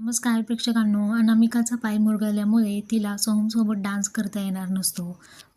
नमस्कार प्रेक्षकांनो अनामिकाचा पाय मुरगळल्यामुळे तिला सोहमसोबत डान्स करता येणार नसतो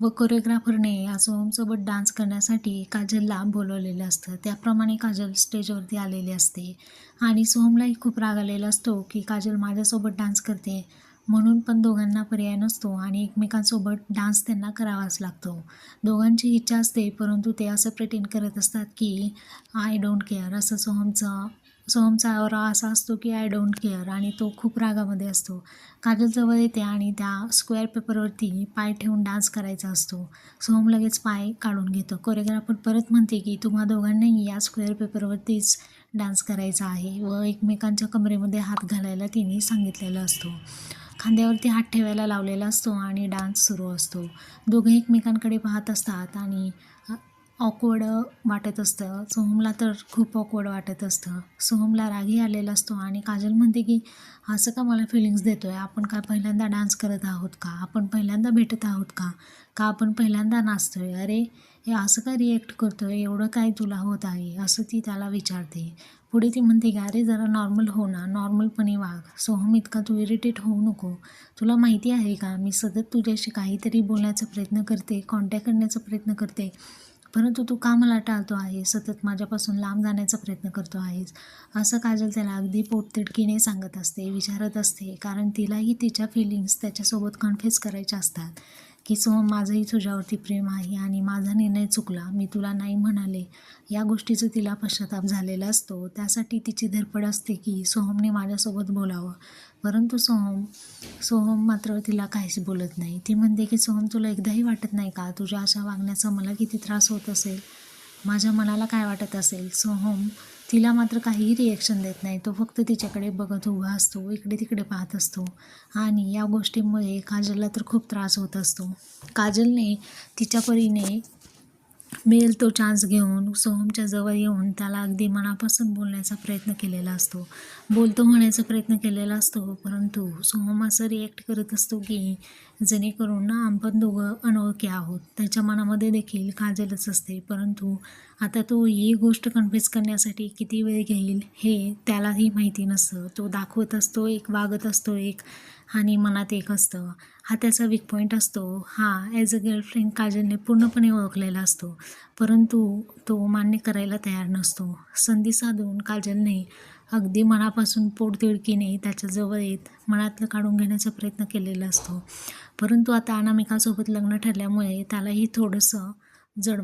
व कोरिओग्राफरने या सोहमसोबत डान्स करण्यासाठी काजलला बोलवलेलं असतं. त्याप्रमाणे काजल स्टेजवरती आलेली असते आणि सोहमलाही खूप राग आलेला असतो की काजल माझ्यासोबत डान्स करते म्हणून पण दोघांना पर्याय नसतो आणि एकमेकांसोबत डान्स त्यांना करावाच लागतो. दोघांची इच्छा असते परंतु ते असं प्रेटेंड करत असतात की आय डोंट केअर असं सोहमचं सोहमचा आवरा असा असतो की आय डोंट केअर आणि तो खूप रागामध्ये असतो. काजल जवळ येते आणि त्या स्क्वेअर पेपरवरती पाय ठेवून डान्स करायचा असतो. सोहम लगेच पाय काढून घेतो. कोरिओग्राफर परत म्हणते की तुम्हा दोघांनाही या स्क्वेअर पेपरवरतीच डान्स करायचा आहे. व एकमेकांच्या कमरेमध्ये हात घालायला तिने सांगितलेला असतो. खांद्यावरती हात ठेवायला लावलेला असतो आणि डान्स सुरू असतो. दोघे एकमेकांकडे पाहत असतात आणि ऑकवर्ड वाटत असतं. सोहमला तर खूप ऑकवर्ड वाटत असतं. सोहमला रागही आलेला असतो आणि काजल म्हणते की असं का मला फिलिंग्स देतो आहे आपण काय पहिल्यांदा डान्स करत आहोत का? आपण पहिल्यांदा भेटत आहोत का? का आपण पहिल्यांदा नाचतो आहे अरे हे असं का रिॲक्ट करतो आहे एवढं काय तुला होत आहे? असं ती त्याला विचारते. पुढे ती म्हणते की अरे जरा नॉर्मल हो ना. नॉर्मलपणे वाघ सोहम इतका तू इरिटेट होऊ नको. तुला माहिती आहे का? मी सतत तुझ्याशी काहीतरी बोलण्याचा प्रयत्न करते कॉन्टॅक्ट करण्याचा प्रयत्न करते. परंतु तू का मला टाळतो आहे सतत माझ्यापासून लांब जाण्याचा प्रयत्न करतो आहेस. असं काजल त्याला अगदी पोटतिडकीने सांगत असते विचारत असते कारण तिलाही तिच्या फिलिंग्स त्याच्यासोबत कन्फेस करायच्या असतात. की सोहम माझंही तुझ्यावरती प्रेम आहे आणि माझा निर्णय चुकला. मी तुला नाही म्हणाले. या गोष्टीचं तिला पश्चाताप झालेला असतो. त्यासाठी तिची धडपड असते की सोहमने माझ्यासोबत बोलावं. परंतु सोहम सोहम मात्र तिला काहीच बोलत नाही. ती म्हणते की सोहम तुला एकदाही वाटत नाही का? तुझ्या अशा वागण्याचा मला किती त्रास होत असेल? माझ्या मनाला काय वाटत असेल? सोहम तिला मात्र काहीही रिॲक्शन देत नाही. तो फक्त तिच्याकडे बघत उभा असतो इकडे तिकडे पाहत असतो आणि या गोष्टीमुळे काजलला तर खूप त्रास होत असतो. काजलने तिच्या परीने मिळेल तो चान्स घेऊन सोहमच्या जवळ येऊन त्याला अगदी मनापासून बोलण्याचा प्रयत्न केलेला असतो. बोलतो म्हणायचा प्रयत्न केलेला असतो परंतु सोहम असं रिॲक्ट करत असतो की जेणेकरून ना आपण दोघं अनोळखी आहोत. त्याच्या मनामध्ये देखील काजलच असते परंतु आता तो ही गोष्ट कन्फ्युज करण्यासाठी किती वेळ घेईल हे त्यालाही माहिती नसतं. तो दाखवत असतो एक वागत असतो एक आणि मनात एक असतं. हा त्याचा वीक पॉईंट असतो. हा ॲज अ गर्लफ्रेंड काजलने पूर्णपणे ओळखलेला असतो. परंतु तो मान्य करायला तयार नसतो. संधी साधून काजलने अगदी मनापासून पोटतिडकीने त्याच्याजवळ येत मनातलं काढून घेण्याचा प्रयत्न केलेला असतो. परंतु आता अनामिकासोबत लग्न ठरल्यामुळे त्यालाही थोडंसं जडवा